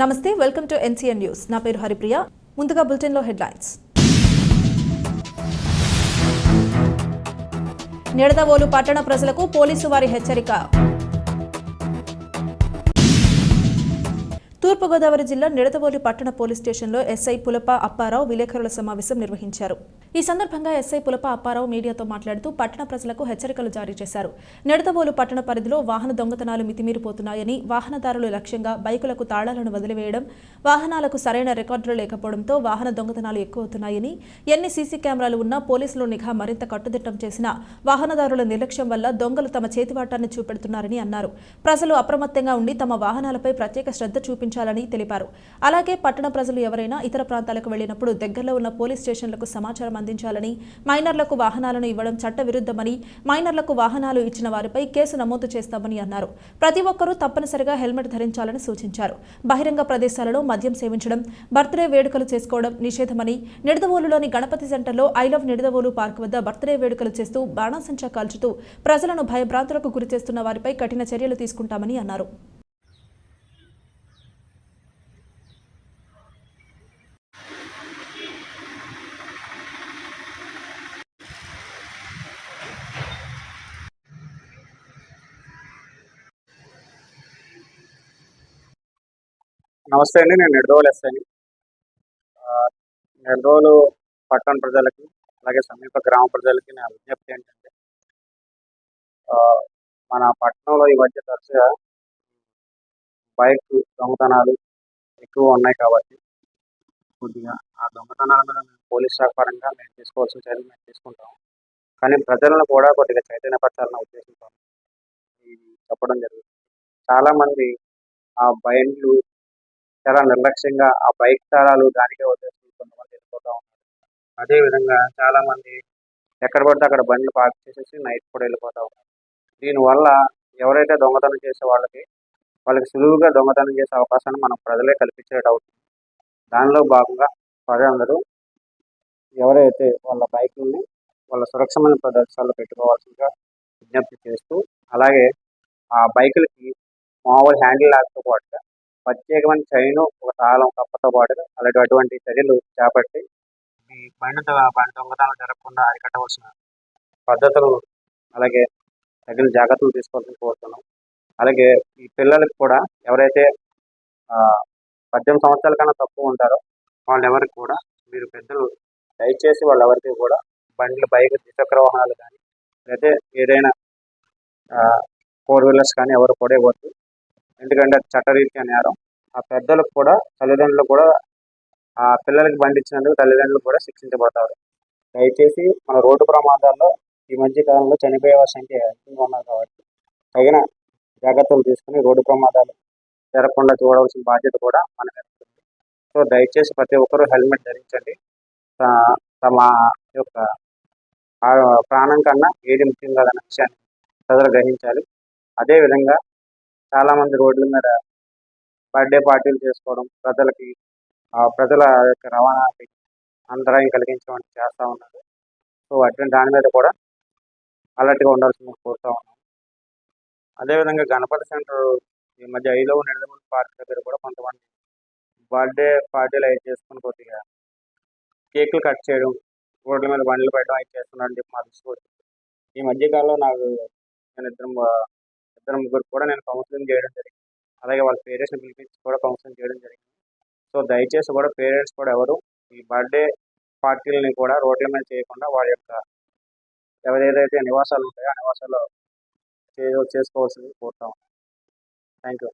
నమస్తే welcome to NCN news. నా పేరు హరిప్రియ. ముందుగా బులెటిన్లో హెడ్లైన్స్. నిడదవోలు పట్టణ ప్రజలకు పోలీసు వారి హెచ్చరిక. తూర్పుగోదావరి జిల్లా నిడదవోలు పట్టణ పోలీస్ స్టేషన్లో ఎస్ఐ పులప అప్పారావు విలేకరుల సమావేశం నిర్వహించారు. ఈ సందర్భంగా ఎస్ఐ పులప అప్పారావు మీడియాతో మాట్లాడుతూ పట్టణ ప్రజలకు హెచ్చరికలు జారీ చేశారు. నిడదవోలు పట్టణ పరిధిలో వాహన దొంగతనాలు మితిమీరిపోతున్నాయని వాహనదారులు లక్ష్యంగా బైకులకు తాళాలను వదిలివేయడం వాహనాలకు సరైన రికార్డులు లేకపోవడంతో వాహన దొంగతనాలు ఎక్కువవుతున్నాయని ఎన్ని సీసీ కెమెరాలు ఉన్నా పోలీసులు నిఘా మరింత కట్టుదిట్టం చేసినా వాహనదారుల నిర్లక్ష్యం వల్ల దొంగలు తమ చేతివాటాన్ని చూపెడుతున్నారని అన్నారు. ప్రజలు అప్రమత్తంగా ఉండి తమ వాహనాలపై ప్రత్యేక శ్రద్ధ చూపించాలని తెలిపారు. అలాగే పట్టణ ప్రజలు ఎవరైనా ఇతర ప్రాంతాలకు వెళ్ళినప్పుడు దగ్గరలో ఉన్న పోలీస్ స్టేషన్లకు సమాచారం అందించాలని మైనర్లకు వాహనాలను ఇవ్వడం చట్టవిరుద్ధమని మైనర్లకు వాహనాలు ఇచ్చిన వారిపై కేసు నమోదు చేస్తామని అన్నారు. ప్రతి ఒక్కరూ తప్పనిసరిగా హెల్మెట్ ధరించాలని సూచించారు. బహిరంగ ప్రదేశాలలో మద్యం సేవించడం బర్త్డే వేడుకలు చేసుకోవడం నిషేధమని నిడదవోలులోని గణపతి సెంటర్లో ఐ లవ్ నిడదవోలు పార్క్ వద్ద బర్త్డే వేడుకలు చేస్తూ బాణాసంచా కాల్చుతూ ప్రజలను భయభ్రాంతులకు గురిచేస్తున్న వారిపై కఠిన చర్యలు తీసుకుంటామని అన్నారు. నమస్తే అండి నేను నిర్దోలు ఎస్ఐని నిడదోలు పట్టణ ప్రజలకి అలాగే సమీప గ్రామ ప్రజలకి నా విజ్ఞప్తి ఏంటంటే మన పట్టణంలో ఈ మధ్య తరచుగా బైక్ దొంగతనాలు ఎక్కువ ఉన్నాయి కాబట్టి కొద్దిగా ఆ దొంగతనాల మీద మేము పోలీస్ శాఖ పరంగా మేము తీసుకోవాల్సిన చర్యలు మేము తీసుకుంటాం కానీ ప్రజలను కూడా కొద్దిగా చైతన్యపరచాలన్న ఉద్దేశంతో ఇది చెప్పడం జరుగుతుంది చాలామంది ఆ బైండ్లు చాలా నిర్లక్ష్యంగా ఆ బైక్ తాళాలు దానికే వదిలేసి కొంతమంది వెళ్ళిపోతూ ఉన్నారు. అదే విధంగా చాలా మంది ఎక్కడ పడితే అక్కడ బండ్లు పార్క్ చేసేసి నైట్ కూడా వెళ్ళిపోతూ ఉన్నారు. దీనివల్ల ఎవరైతే దొంగతనం చేసే వాళ్ళకి వాళ్ళకి సులువుగా దొంగతనం చేసే అవకాశాన్ని మనం ప్రజలే కల్పించేట అవుతుంది. దానిలో భాగంగా ప్రజలందరూ ఎవరైతే వాళ్ళ బైకుల్ని వాళ్ళ సురక్షమైన ప్రదేశాల్లో పెట్టుకోవాల్సిందిగా విజ్ఞప్తి చేస్తూ అలాగే ఆ బైకులకి మామూలు హ్యాండిల్ లాక్తో పాటుగా ప్రత్యేకమైన చైను ఒక తాళం కప్పతో పాటు అలాంటి అటువంటి చర్యలు చేపట్టి ఈ బండి బండి దొంగతనం జరగకుండా అరికట్టవలసిన పద్ధతులు అలాగే తగిన జాగ్రత్తలు తీసుకోవాల్సిన కోరుతున్నాం. అలాగే ఈ పిల్లలకు కూడా ఎవరైతే పద్దెనిమిది సంవత్సరాల కన్నా తక్కువ ఉంటారో వాళ్ళెవరికి కూడా మీరు పెద్దలు దయచేసి వాళ్ళు ఎవరికి కూడా బండ్లు బైక్ ద్విచక్ర వాహనాలు కానీ లేదా ఏదైనా ఫోర్ వీలర్స్ కానీ ఎవరు కూడా ఇవ్వద్దు. ఎందుకంటే అది చట్టరీత్యా నేరం. ఆ పెద్దలకు కూడా తల్లిదండ్రులు కూడా ఆ పిల్లలకి బంధించినందుకు తల్లిదండ్రులు కూడా శిక్షించబడతారు. దయచేసి మన రోడ్డు ప్రమాదాల్లో ఈ మధ్య కాలంలో చనిపోయే వారి సంఖ్య ఎక్కువగా ఉన్నారు కాబట్టి తగిన జాగ్రత్తలు తీసుకుని రోడ్డు ప్రమాదాలు జరగకుండా చూడవలసిన బాధ్యత కూడా మన ఉంటుంది సో దయచేసి ప్రతి ఒక్కరూ హెల్మెట్ ధరించండి. తమ యొక్క ప్రాణం కన్నా ఏది ముఖ్యం కాదన్న విషయాన్ని ప్రజలు గ్రహించాలి. అదేవిధంగా చాలా మంది రోడ్ల మీద బర్త్డే పార్టీలు చేసుకోవడం ప్రజలకి ఆ ప్రజల యొక్క రవాణాకి అంతరాయం కలిగించడం చేస్తూ ఉన్నారు. సో అటువంటి దాని మీద కూడా అలర్ట్గా ఉండాల్సింది కోరుతూ ఉన్నాం. అదేవిధంగా గణపతి సెంటర్ ఈ మధ్య ఐలో నిడదమూడి పార్క్ దగ్గర కూడా కొంతమంది బర్త్డే పార్టీలు అవి చేసుకుని కొద్దిగా కేకులు కట్ చేయడం రోడ్ల మీద బండ్లు పెట్టడం అవి చేస్తున్నారని చెప్పి మా దృష్టికి ఈ మధ్య కాలంలో నాకు నేను ఇద్దరు ఇద్దరు ముగ్గురు కూడా నేను కౌన్సిలింగ్ చేయడం జరిగింది. అలాగే వాళ్ళ పేరెంట్స్ని పిలిపించి కూడా కౌన్సిలింగ్ చేయడం జరిగింది. సో దయచేసి కూడా పేరెంట్స్ కూడా ఎవరు ఈ బర్త్డే పార్టీలని కూడా రోడ్ల మీద చేయకుండా వారి యొక్క ఎవరేదైతే నివాసాలు ఉంటాయో ఆ నివాసాలు చే- చేసుకోవాల్సింది కోరుతాం థ్యాంక్ యూ